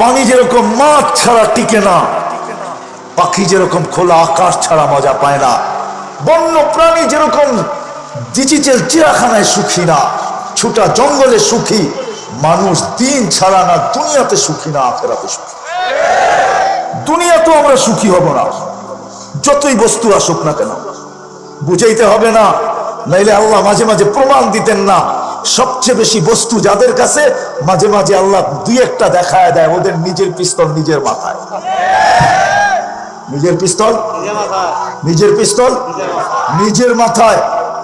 পানি যেরকম মাছ ছাড়া টিকে না, পাখি যেরকম খোলা আকাশ ছাড়া মজা পায় না বন্য প্রাণী যেরকম ডিজিটাল চিড়াখানায় সুখী না, ছুটা জঙ্গলে সুখী, মানুষ দিন ছাড়া না, দুনিয়াতে সুখী না, আখেরাতে সুখী। দুনিয়াতেও আমরা সুখী হব না, যতই বস্তু আসুক না কেন। বুঝাইতে হবে না, নাইলে আল্লাহ মাঝে মাঝে প্রমাণ দিতেন না সবচেয়ে বেশি বস্তু যাদের কাছে মাঝে মাঝে আল্লাহ দুই একটা দেখায় দেয়, ওদের নিজের পিস্তল নিজের মাথায়। নিজের পিস্তল? নিজের পিস্তল? নিজের মাথায়।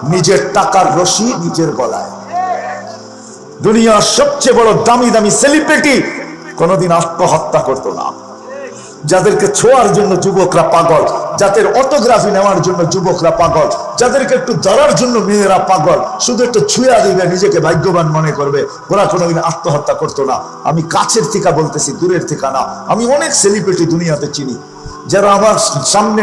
নিজের টাকার রশি নিজের গলায়। দুনিয়ার সবচেয়ে বড় দামি দামি সেলিব্রিটি কোনোদিন আত্মহত্যা করতো না। যাদেরকে ছোঁয়ার জন্য যুবকরা পাগল, যাদের অটোগ্রাফি নেওয়ার জন্য যুবকরা পাগল, যাদেরকে একটু ধরার জন্য মেয়েরা পাগল, শুধু একটু ছুঁয়া দিবে, নিজেকে ভাগ্যবান মনে করবে। ওরা কোনোদিন আত্মহত্যা করতো না। আমি কাছের থেকে বলতেছি, দূরের থেকে না। আমি অনেক সেলিব্রিটি দুনিয়াতে চিনি, যারা আমার সামনে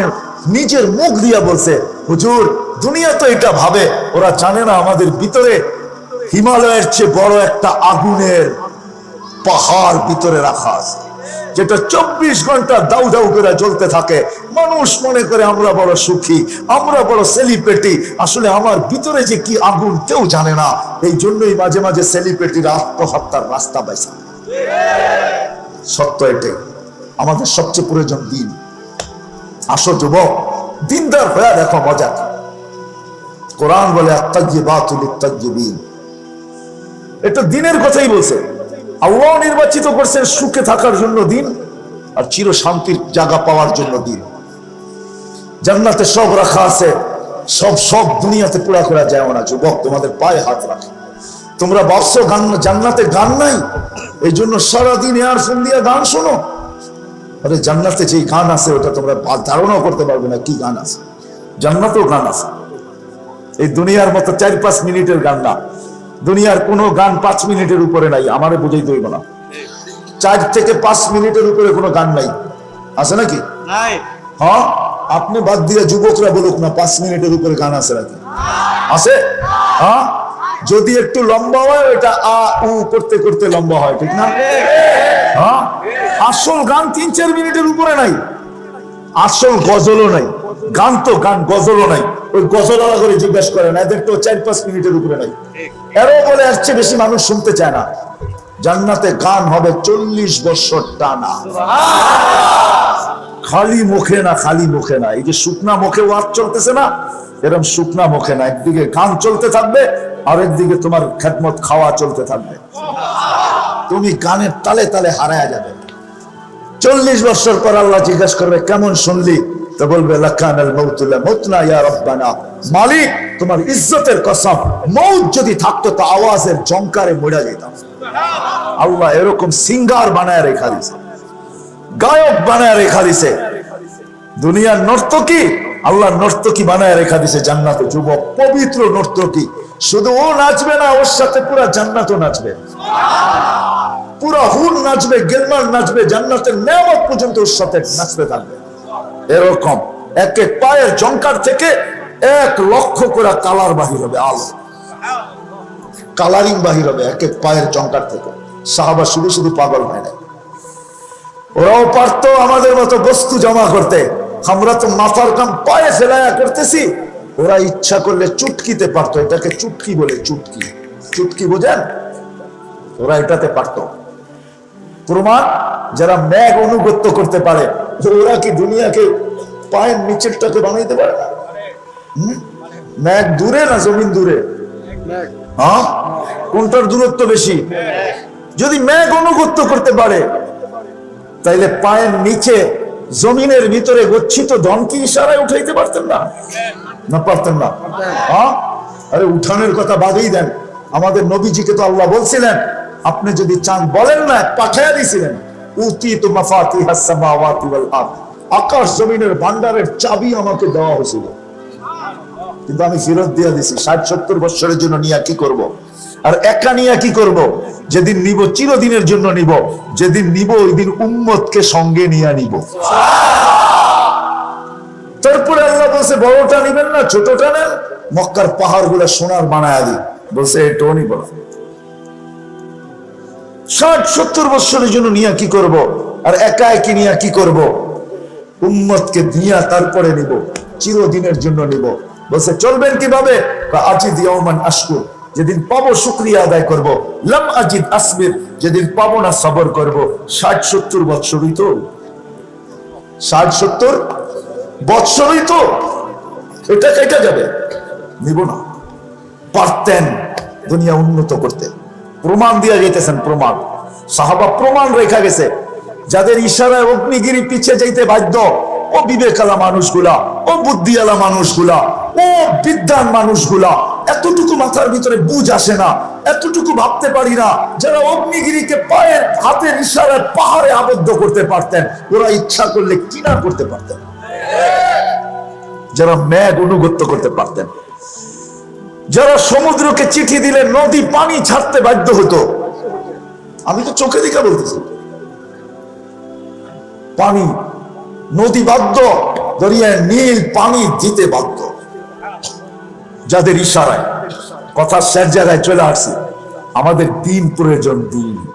নিজের মুখ দিয়া বলছে, হুজুর, দুনিয়া তো এটা ভাবে, ওরা জানে না আমাদের ভিতরে হিমালয়ের চেয়ে বড় একটা আগুনের পাহাড় ভিতরে রাখা আছে। যেটা চব্বিশ ঘণ্টা দাউ দাউ করে জ্বলতে থাকে। মানুষ মনে করে আমরা বড় সুখী, আমরা বড় সেলিব্রিটি আসলে আমার ভিতরে যে কি আগুন কেউ জানে না। এই জন্যই মাঝে মাঝে সেলিব্রিটিরা আত্মহত্যার রাস্তা পাইছে। সত্য এটাই। আমাদের সবচেয়ে প্রয়োজন দিন। আসো যুবক, দিনদার হয়ে দেখো মজা। কোরআন বলে আত্মাজ্জিবাতুল ইত্তাজ্জিবিন এটা দিনের কথাই বলছে। আল্লাহ নির্বাচিত করছেন সুখে থাকার জন্য দিন আর চির শান্তির জায়গা পাওয়ার জন্য দিন। জান্নাতে সব রাখা আছে, সব সব দুনিয়াতে পুরা করা যায় না। যুবক, তোমাদের পায়ে হাত রাখে। তোমরা ভাবছ গান, জান্নাতে গান নাই? এই জন্য সারাদিন এয়ারফোন দিয়ে গান শোনো। আরে জান্নাতে যে গান আছে, ওটা তোমরা ধারণাও করতে পারবে না কি গান আছে। জান্নাতেও গান আছে। এই দুনিয়ার মতো চার পাঁচ মিনিটের গান না। দুনিয়ার কোনো গান পাঁচ মিনিটের উপরে নাই আমারে বুঝাইতে হইব না। চার থেকে পাঁচ মিনিটের উপরে কোনো গান নাই। আছে নাকি? হ্যাঁ? আপনি বাদ দিয়ে যুবকরা বলুক না পাঁচ মিনিটের উপরে গান আছে নাকি? আছে? হ্যাঁ? যদি একটু লম্বা হয় এটা আ উ করতে করতে লম্বা হয় ঠিক না? হ্যাঁ? আসল গান তিন চার মিনিটের উপরে নাই। আসল গজলও নাই, গান তো গান, গজলও নাই। ওই গজলওয়ালা করে জিজ্ঞেস করে না, এদের তো চার পাঁচ মিনিটের উপরে নাই। এরও বলে আসছে বেশি মানুষ শুনতে চায় না। জান্নাতে গান হবে চল্লিশ বছর টানা। খালি মুখে না, খালি মুখে না। এই যে শুকনা মুখে ওয়াজ চলতেছে না এরকম শুকনা মুখে না। একদিকে গান চলতে থাকবে আর একদিকে তোমার খেদমত খাওয়া চলতে থাকবে। তুমি গানের তালে তালে হারায় যাবে। চল্লিশ বছর পর আল্লাহ জিজ্ঞাসা করবে, কেমন শুনলি? তো বলবে মালিক, তোমার ইজ্জতের কসম, মৌত যদি থাকতো, তো আওয়াজের জঙ্কারে মরে যেতাম। আল্লাহ এরকম সিঙ্গার বানায় রেখা দিছে। গায়ক বানায় রেখা দিছে। দুনিয়ার নর্তকী আল্লাহ নর্তকী বানায় রেখা দিছে, জান্নাতে যুবক, পবিত্র নর্তকী। শুধু ও নাচবে না, ওর সাথে পুরা জান্নাতও নাচবে। পুরা হুর নাচবে গেলমার নাচবে, জান্নাতের নেয়ামত পর্যন্ত ওর সাথে নাচতে থাকবে। এরকম এক এক পায়ের জঙ্কার থেকে এক লক্ষ করে কালার বাহির হবে, আলো। কালারিং বাহির হবে এক এক পায়ের জঙ্কার থেকে। সাহাবা শুধু শুধু পাগল হয় না ওরাও পারতো আমাদের মতো বস্তু জমা করতে। আমরা তো মাথার কাম পায়ে ফেলায়া করতেছি। ওরা ইচ্ছা করলে চুটকিতে পারতো, এটাকে চুটকি বলে, চুটকি। চুটকি বোঝেন? ওরা এটাতে পারতো। প্রমাণ যারা ম্যাগ অনুগত্য করতে পারে ওরা কি দুনিয়াকে পায়ের নিচেরটাকে বানাইতে পারে না? ম্যাগ দূরে না জমিন দূরে? হ্যাঁ? কোনটার দূরত্ব বেশি? যদি ম্যাগ অনুগত্য করতে পারে তাইলে পায়ের নিচে জমিনের ভিতরে গচ্ছিত ধন কি ইশারায় উঠাইতে পারতেন না? না। পারতেন না। হ্যাঁ? আরে উঠানের কথা বাদেই দেন। আমাদের নবীজিকে তো আল্লাহ বলছিলেন আপনি যদি চান, বলেন না পাঠাইয়া দিছিলেন উতি তো মাফাতি আকাশ জমিনের ভান্ডারের চাবি আমাকে দেওয়া হয়েছিল। কিন্তু আমি ফেরত দিয়ে দিছি ষাট, সত্তর বছরের জন্য নিয়ে কি করব। আর একা কি করব। যেদিন নিব, চিরদিনের জন্য নিব। যেদিন নিব ওই দিন উম্মতকে সঙ্গে নিয়ে নিব। তারপরে আল্লাহ বলছে, বড়টা নিবেন না, ছোটটা নেন। মক্কার পাহাড়গুলা সোনার বানায় বলছে এটাও নিব না ষাট, সত্তর বৎসরের জন্য নিয়ে কি করব? আর একা একই নিয়ে কি করব? উম্মতকে দিয়া তারপরে নিব, চিরদিনের জন্য নিব। বলছে, চলবেন কীভাবে? আজিদ ইয়ামান আশকুর, যেদিন পাবো শুক্রিয়া আদায় করব। লাম আজিদ আসবির, যেদিন পাবো না সবর করব। ষাট, সত্তর বৎসরই তো। ষাট, সত্তর বৎসরই তো। এটা কেটে যাবে। নিব না। পারতেন দুনিয়া উন্নত করতে। প্রমাণ দিয়ে যেতেছেন প্রমাণ। সাহাবা প্রমাণ রেখা গেছে। যাদের ইশারায় অগ্নিগিরি পিছিয়ে যাইতে বাধ্য, ও বিবেকালা মানুষগুলা, ও বুদ্ধিওয়ালা মানুষগুলা, ও বিদ্যান মানুষগুলা, এতটুকু মাথার ভিতরে বুঝ আসে না, এতটুকু ভাবতে পারি না, যারা অগ্নিগিরিকে পায়ের হাতের ইশারায় পাহাড়ে আবদ্ধ করতে পারতেন, ওরা ইচ্ছা করলে কি না করতে পারতেন? যারা ম্যাগ অনুগত্য করতে পারতেন। যারা সমুদ্রকে চিঠি দিলে নদী পানি ছাড়তে বাধ্য হতো। আমি তো চোখে দিকে বলতেছি। পানি, নদী বাধ্য, দরিয়ায় নীল পানি দিতে বাধ্য। যাদের ইশারায়, কথা শেষ জায়গায় চলে আসছে। আমাদের দিন প্রয়োজন দিন।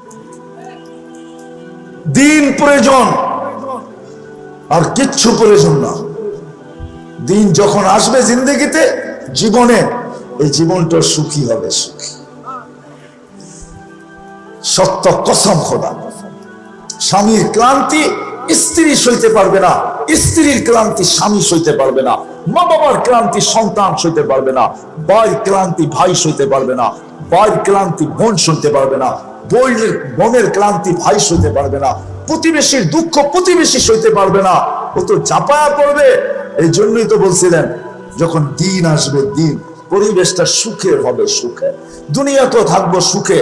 দিন প্রয়োজন। আর কিচ্ছু প্রয়োজন না। দিন যখন আসবে জিন্দগিতে, জীবনে এই জীবনটা সুখী হবে, সুখী। সত্য কসম খোদা। স্বামীর ক্লান্তি স্ত্রী সইতে পারবে না, স্ত্রীর ক্লান্তি স্বামী সইতে পারবে না মা বাবার ক্লান্তি সন্তান সইতে পারবে না ভাই ক্লান্তি ভাই সইতে পারবে না, ভাইয়ের ক্লান্তি বোন সইতে পারবে না বোনের বোনের ক্লান্তি ভাই সইতে পারবে না, প্রতিবেশীর দুঃখ প্রতিবেশী সইতে পারবে না। ও তো চাপায়া পড়বে এই জন্যই তো বলছিলেন, যখন দিন আসবে দিন পরিবেশটা সুখের হবে সুখে। দুনিয়া তো থাকব সুখে।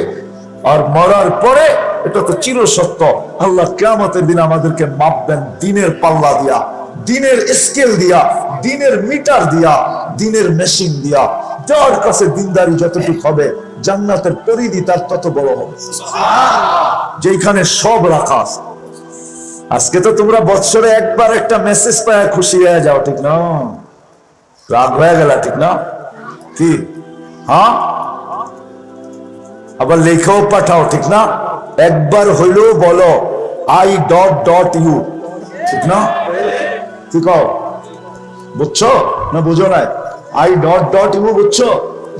আর মরার পরে এটা তো চির সত্য। আল্লাহ কেমতের দিন আমাদেরকে মাপবেন দিনের পাল্লা দিয়া দিনের স্কেল দিয়া দিনের মিটার দিয়া দিনের মেশিন দিয়া। যার কাছে দিনদারি যতটুকু হবে জান্নাতের পরিধি তার তত বড় হবে। যেখানে সব রাখা আছে। আজকে তো তোমরা বৎসরে একবার একটা মেসেজ পায় খুশি হয়ে যাও ঠিক না? রাগ হয়ে গেল ঠিক না? কি হ্যাঁ আবার লেখাও পাঠাও ঠিক না একবার হইলেও বলো আই ডট ডট ইউ ঠিক না কি কও বুঝছ না বুঝো না আই ডট ডট ইউ বুঝছ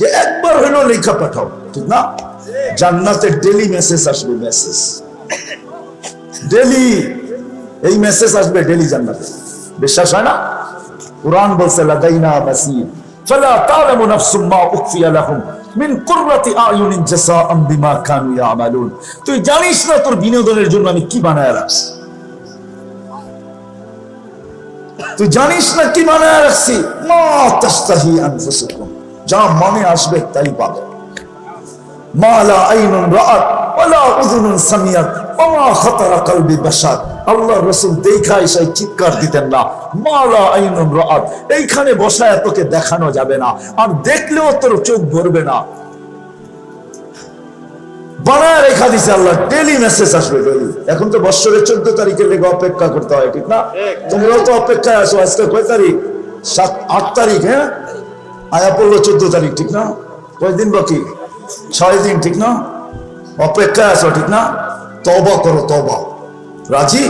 যে একবার হইলেও লেখা পাঠাও ঠিক না জান্নাতের ডেলি মেসেজ আসবে মেসেজ ডেলি এই মেসেজ আসবে ডেলি জান্নাতে বিশ্বাস হয় না কোরআন বলছে লাদাইনা মাসির ফালা তা'লামু নাফসুম মা উখফিয়া লাহুম মিন কুররাতি আয়ুনিন জাযাআম বিমা কানু ইয়ামালুন তুই জানিস না তোর বিনোদনের জন্য আমি কি বানায় রাখছি? তুই জানিস না কি বানায় রাখছি? মা তাস্তাহি আনফুসুকুম। যা মনে আসবে তাই পাবে। মা লা আইনুন রাআত। ওয়ালা উযুনুন সামিয়াত ওমা খাতারা কলবি বাশার। আল্লাহ রসুল দেখা এসে চিৎকার দিতেন না। মালা আইনুন রাত এইখানে বসায় তোকে দেখানো যাবে না। আর দেখলেও তোর চোখ ভরবে না। বানায় রেখা দিছে আল্লাহ ডেলি মেসেজ আসবে ডেলি এখন তো বৎসরের চোদ্দ তারিখের লেগে অপেক্ষা করতে হয় ঠিক না? তোমরাও তো অপেক্ষায় আসো আজকে কয় তারিখ? সাত আট তারিখ হ্যাঁ? আয়া পড়ল চোদ্দ তারিখ ঠিক না? কয়দিন বাকি? ছয় দিন ঠিক না? অপেক্ষায় আছো, ঠিক না? তবা করো তবা রাজি?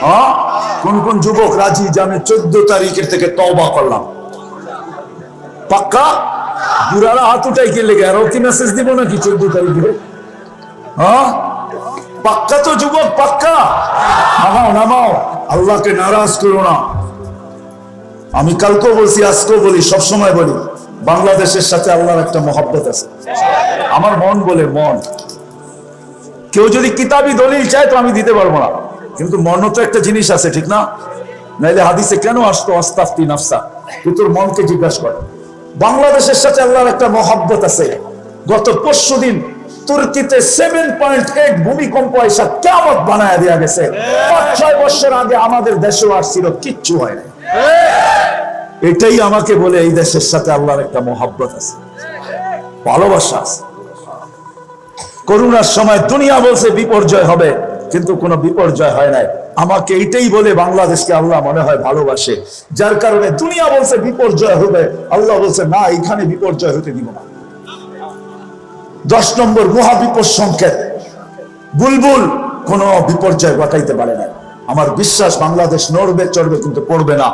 হ্যাঁ? কোন কোন যুবক রাজি যে আমি চোদ্দ তারিখের থেকে তবা করলাম? পাক্কা? বুড়ারা হাত উঠাই কে লেগে? আর কি মেসেজ দিব নাকি চোদ্দ তারিখে? হ্যাঁ? পাক্কা তো যুবক, পাক্কা? নামাও নামাও। আল্লাহকে নারাজ করো না। আমি কালকেও বলছি, আজকেও বলি, সবসময় বলি, বাংলাদেশের সাথে আল্লাহর একটা মহাব্বত আছে। আমার মন বলে মন। কেউ যদি কিতাবি দলিল চায় তো আমি দিতে পারব না। কিন্তু মনও তো একটা জিনিস আছে, ঠিক না? নাইলে হাদিসে কেন আসতো, আস্তাফতি নাফসা? তুই তোর মনকে জিজ্ঞাসা কর। বাংলাদেশের সাথে আল্লাহর একটা মহাব্বত আছে। গত পরশু দিন তুর্কিতে সেভেন পয়েন্ট এইট ভূমিকম্প এসা কেমন বানায় দেওয়া গেছে। পাঁচ, ছয় বছর আগে আমাদের দেশেও আসছিল কিচ্ছু হয় না এটাই আমাকে বলে এই দেশের সাথে আল্লাহর একটা মহাব্বত আছে। ভালোবাসা আছে। করোনার সময় দুনিয়া বলছে বিপর্যয় হবে, কিন্তু কোনো বিপর্যয় হয় নাই। আমাকে এইটাই বলে বাংলাদেশকে আল্লাহ মনে হয় ভালোবাসে। যার কারণে দুনিয়া বলছে বিপর্যয় হবে, আল্লাহ বলছে, না এখানে বিপর্যয় হতে দিব না। দশ নম্বর, মহাবিপদ সংকেত। বুলবুল কোনো বিপর্যয় ঘটাইতে পারে না আমার বিশ্বাস, বাংলাদেশ নড়বে, চড়বে, কিন্তু পড়বে না।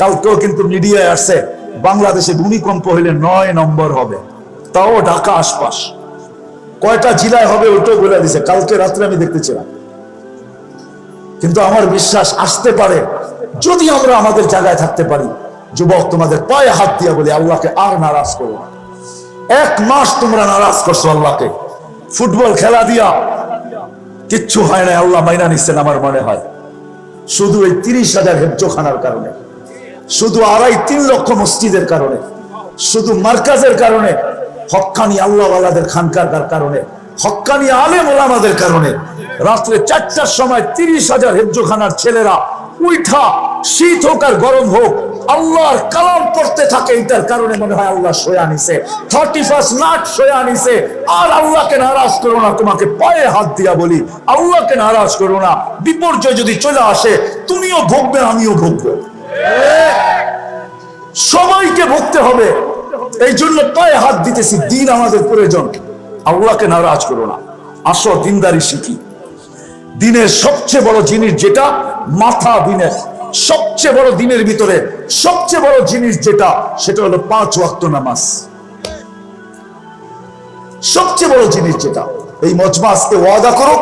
কালকেও কিন্তু মিডিয়ায় আসছে বাংলাদেশে ভূমিকম্প হইলে নয় নম্বর হবে। তাও ঢাকা আশপাশ। কয়টা জেলায় হবে ওটাও বলে দিছে। কালকে রাত্রে আমি দেখতেছিলাম। কিন্তু আমার বিশ্বাস আসতে পারে, যদি আমরা আমাদের জায়গায় থাকতে পারি। যুবক, তোমাদের পায়ে হাত দিয়া বলি, আল্লাহকে আর নারাজ করো না। এক মাস তোমরা নারাজ করছ আল্লাহকে। ফুটবল খেলা দিয়া। কিচ্ছু হয় না আল্লাহ মাইনা নিচ্ছেন আমার মনে হয়। শুধু এই তিরিশ হাজার হেফজোখানার কারণে। শুধু আড়াই, তিন লক্ষ মসজিদের কারণে। শুধু মার্কাজের কারণে। হক্কানি আল্লাহওয়ালাদের খানকার কারণে হক্কানি আলেম ওলামাদের কারণে। রাত্রে চারটার সময় তিরিশ হাজার হেফজোখানার ছেলেরা উইঠা, শীত হোক আর গরম হোক, আল্লাহর কালাম পড়তে থাকে এটার কারণে মনে হয় আল্লাহ সয়া নিছে। থার্টি ফার্স্ট নাট সয়া নিছে। আর আল্লাহকে নারাজ করো না, তোমাকে পায়ে হাত দিয়া বলি, আল্লাহকে নারাজ করো না। বিপর্যয় যদি চলে আসে, তুমিও ভোগবে, আমিও ভোগবো। সবাইকে ভুগতে হবে। এই জন্য পায়ে হাত দিতেছি, দিন আমাদের প্রয়োজন। আল্লাহকে নারাজ করো না। আসো দিনদারি শিখি দিনের সবচেয়ে বড় জিনিস যেটা, মাথা দিনের সবচেয়ে বড় দিনের ভিতরে সবচেয়ে বড় জিনিস যেটা, সেটা হলো পাঁচ ওয়াক্ত নামাজ। সবচেয়ে বড় জিনিস যেটা, এই মজমা আজকে ওয়াদা করো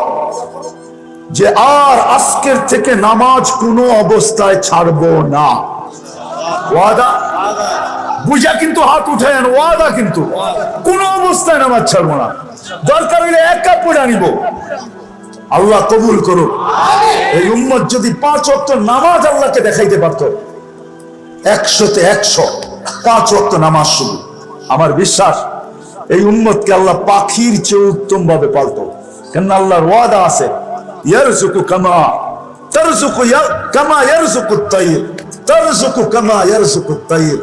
যে আর আজকের থেকে নামাজ কোনো অবস্থায় ছাড়বো না। ওয়াদা? বুঝা কিন্তু হাত উঠায় ওয়াদা কিন্তু। কোন অবস্থায় নামাজ ছাড়বো না। দরকার হইলে এক কাপ পড়ে আনিব আল্লাহ কবুল করুক। এই উম্মত যদি পাঁচ অক্ট নামাজ আল্লাহকে দেখাইতে পারত একশোতে একশো পাঁচ অক্ট নামাজ শুধু। আমার বিশ্বাস এই উম্মতকে আল্লাহ পাখির চেয়ে উত্তম ভাবে পালতো। কেন আল্লাহর ওয়াদা আছে ইয়ারজুকু কামা তারজুকু ইয়া- কামা ইয়ারজুকু তাইর তারজুকু কামা ইয়ারজুকু তাইর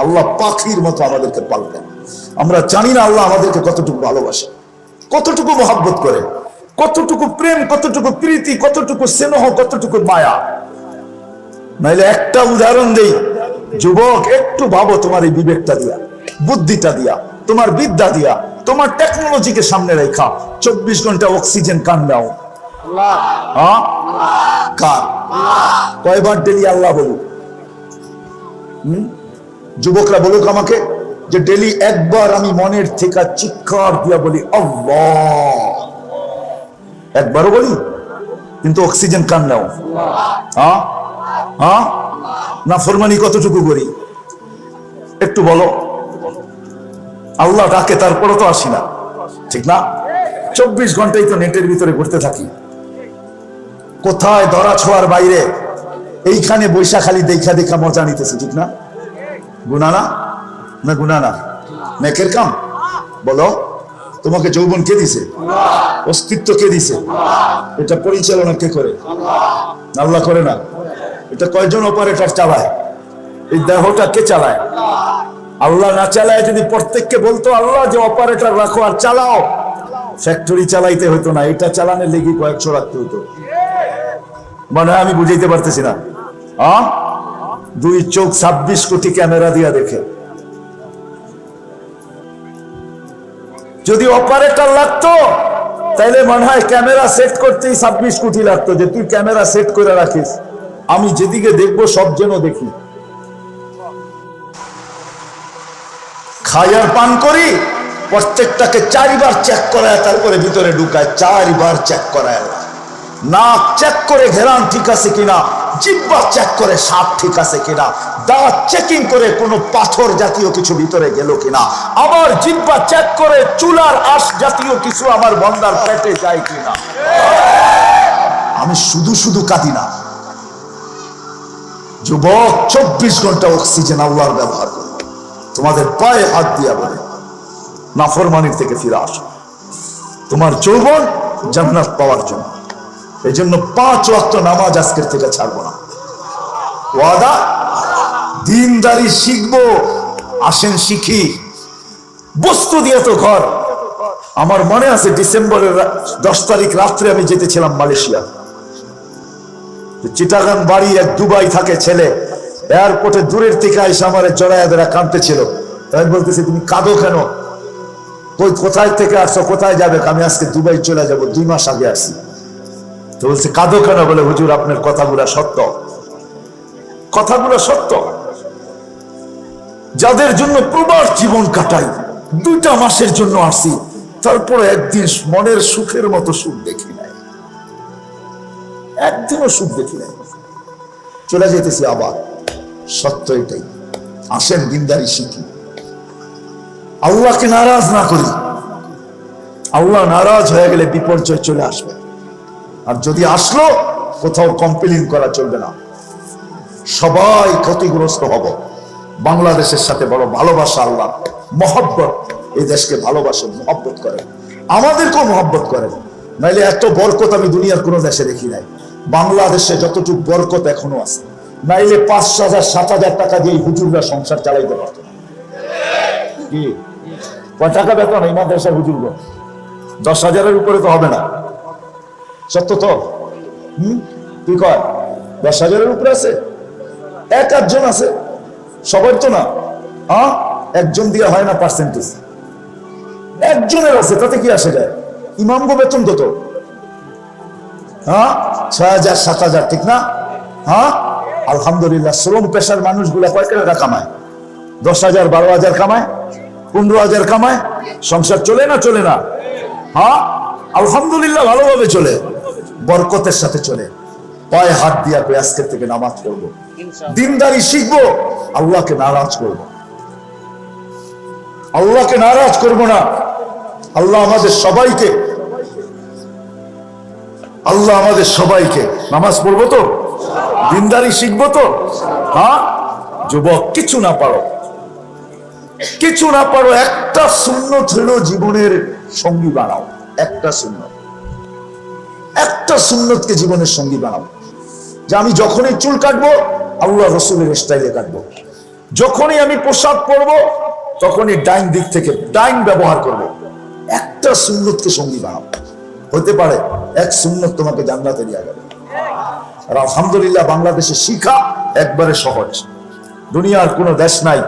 আল্লাহ পাখির মতো আমাদেরকে পালবেন আমরা জানি না আল্লাহ আমাদেরকে কতটুকু ভালোবাসে, কতটুকু মহাব্বত করে, কতটুকু প্রেম, কতটুকু প্রীতি, কতটুকু স্নেহ, কতটুকু মায়া। নাইলে একটা উদাহরণ দেই, যুবক, একটু ভাবো তোমার এই বিবেকটা দিয়া, বুদ্ধিটা দিয়া, তোমার বিদ্যা দিয়া, তোমার টেকনোলজিকে সামনে রেখা, চব্বিশ ঘণ্টা অক্সিজেন কান দাও। কয়বার ডেলি আল্লাহ বলুক। যুবকরা বলুক আমাকে যে ডেলি একবার আমি মনের থেকে চিৎকার দিয়া বলি একবারও বলি, কিন্তু অক্সিজেন কান নাও। না, ফরমানি কতটুকু করি? একটু বলো। আল্লাহ ডাকে তারপরে তো আসি না। ঠিক না? চব্বিশ ঘন্টাই তো নেটের ভিতরে ঘুরতে থাকি। কোথায় ধরা ছোঁয়ার বাইরে? এইখানে বৈশাখালী দেখা দেখা মজা নিতেছে, ঠিক না? গুনা না গুনানা? গুনা মেকের কাম? বলো, তোমাকে যৌবন কে দিছে? অস্তিত্ব কে দিছে? এটা পরিচালনা কে করে? আল্লাহ করে না। এটা কয়জন অপারেটর চালায়? এই দেহটা কে চালায়? আল্লাহ না চালায় যদি প্রত্যেককে বলতো, আল্লাহ, যে অপারেটর রাখো আর চালাও। ফ্যাক্টরি চালাইতে হতো না, এটা চালানোর লেগে কয়েকশো রাখতে হতো মানে আমি বুঝাইতে পারতেছি না। দুই চোখ ছাব্বিশ কোটি ক্যামেরা দিয়া দেখে। যদি অপারেটর লাগতো, তাইলে মনে হয় ক্যামেরা সেট করতেই ছাব্বিশ কোটি লাগতো যে তুই ক্যামেরা সেট করে রাখিস। আমি যেদিকে দেখব, সব যেন দেখি। খাই আর পান করি, প্রত্যেকটাকে চারিবার চেক করায় তারপরে ভিতরে ঢুকায়, চারিবার চেক করায়। নাক চেক করে ঘেরান ঠিক আছে কিনা, জিব্বা চেক করে সাপ ঠিক আছে কিনা দাঁত চেকিং করে কোনো পাথর জাতীয় কিছু ভিতরে গেল কিনা, আবার জিব্বা চেক করে চুলার আশ জাতীয় কিছু আমার বন্দার পেটে যায় কিনা। আমি শুধু শুধু কাঁদি না। যুবক, চব্বিশ ঘণ্টা অক্সিজেন আল্লাহর ব্যবহার করো। তোমাদের পায়ে হাত দিয়া বলে, নাফরমানির থেকে ফিরে আসো। তোমার যৌবন জান্নাত পাওয়ার জন্য। এই জন্য পাঁচ ওয়াক্ত নামাজ আজকের থেকে ছাড়বো না। ওয়াদা? দিনদারি শিখব, আসেন শিখি। বস্তু দিয়ে তো ঘর। আমার মনে আছে ডিসেম্বরের দশ তারিখ রাত্রে আমি যেতেছিলাম মালয়েশিয়া। তো চিটাগাং বাড়ি এক দুবাই থাকে ছেলে। এয়ারপোর্টে দূরের থেকে এসে আমার জড়ায় ধরা কাঁদতেছিল। তাই বলতেছে, তুমি কাঁদো কেন? কোথায় থেকে আসছো? কোথায় যাবে? আমি আজকে দুবাই চলে যাব, দুই মাস আগে আসি তো বলছে, কাঁদো কেন? বলে, হুজুর, আপনার কথাগুলো সত্য। কথাগুলো সত্য। যাদের জন্য প্রবার জীবন কাটাই, দুইটা মাসের জন্য আসি, তারপরে একদিন মনের সুখের মতো সুখ দেখি নাই। একদিনও সুখ দেখি নাই। চলে যেতেছি আবার। সত্য এটাই। আসেন দিনদারি শিখি। আল্লাহকে নারাজ না করি। আল্লাহ নারাজ হয়ে গেলে বিপর্যয় চলে আসবে। আর যদি আসলো, কোথাও কমপ্লেন করা চলবে না। সবাই ক্ষতিগ্রস্ত হব। বাংলাদেশের সাথে বড় ভালোবাসা আল্লাহ। মহব্বত। এই দেশকে ভালোবাসে, মহব্বত করেন আমাদেরকেও মহব্বত করেন নাইলে এত বরকত আমি দুনিয়ার কোনো দেশে দেখি নাই। বাংলাদেশে যতটুকু বরকত এখনও আছে। নাইলে পাঁচ হাজার, সাত হাজার টাকা দিয়ে হুজুররা সংসার চালাইতে পারত কি? টাকা বেতন? এই মাদ্রাসা হুজুরগো দশ হাজারের উপরে তো হবে না। সত্য তো? হম? কি কয়, দশ হাজারের উপরে আছে? এক আধজন আছে। সবার তো না। হ্যাঁ একজন দিয়ে হয় না পার্সেন্টেজ একজনের আছে, তাতে কি আসে যায়? ইমামগো বেতন কত? হ্যাঁ ছয় হাজার, সাত হাজার, ঠিক না? হ্যাঁ আলহামদুলিল্লাহ, শ্রম পেশার মানুষগুলা কয় টাকা কামায়? দশ হাজার, বারো হাজার কামায়? পনেরো হাজার কামায়? সংসার চলে না চলে না? হ্যাঁ আলহামদুলিল্লাহ, ভালোভাবে চলে। বরকতের সাথে চলে। পায়ে হাত দিয়া কই আজকের থেকে নামাজ পড়ব? দিনদারি শিখব আল্লাহকে নারাজ করব। আল্লাহকে নারাজ করব না। আল্লাহ আমাদের সবাইকে আল্লাহ আমাদের সবাইকে। নামাজ পড়ব তো? দিনদারি শিখব তো? হ্যাঁ? যুবক কিছু না পারো। কিছু না পারো একটা শূন্য ছিল জীবনের সঙ্গী বানাও। একটা শূন্য। একটা সুন্নতকে জীবনের সঙ্গী বানাবো। যে আমি যখনই চুল কাটবো, আল্লাহ রসুলের স্টাইলে কাটবো। যখনই আমি পোশাক পরবো, তখনই ডাইন দিক থেকে ডাইন ব্যবহার করব। একটা সুন্নতকে সঙ্গী বানাও হতে পারে এক সুন্নত তোমাকে জান্নাতে দেওয়া যাবে। আর আলহামদুলিল্লাহ বাংলাদেশে শিখা একবারে সহজ। দুনিয়ার কোনো দেশ নাই,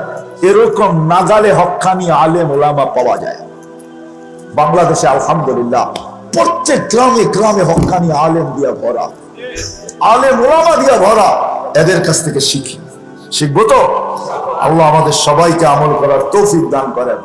এরকম নাগালে হক্কানি আলেম ওলামা পাওয়া যায়। বাংলাদেশে আলহামদুলিল্লাহ প্রত্যেক গ্রামে গ্রামে হকানি আলেম দিয়া ভরা। আলেম ওলামা দিয়া ভরা। এদের কাছ থেকে শিখি। শিখব তো? আল্লাহ আমাদের সবাইকে আমল করার তৌফিক দান করেন।